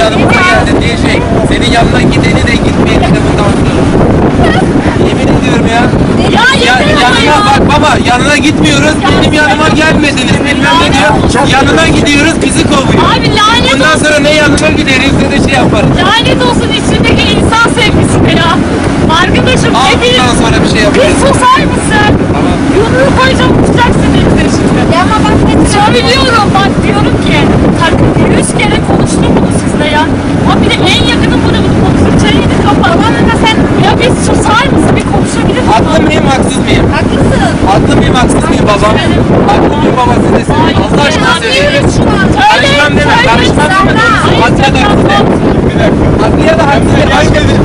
yanımıza geldin diyecek. Senin yanına gideni de gitmeyeni de buradan Yemin ediyorum ya. Ya, ya yanına bak baba yanına gitmiyoruz. Benim yanıma gelmediniz bilmem ne diyor. Yanına gidiyoruz bizi kovuyor. Abi lanet Bundan olsun. sonra ne yanına gideriz ne de şey yaparız. Lanet olsun içindeki insan sevgisi ya. Arkadaşım ne diyeyim? sonra bir şey yaparız. Bir susar mısın? Adliye de haksızlık.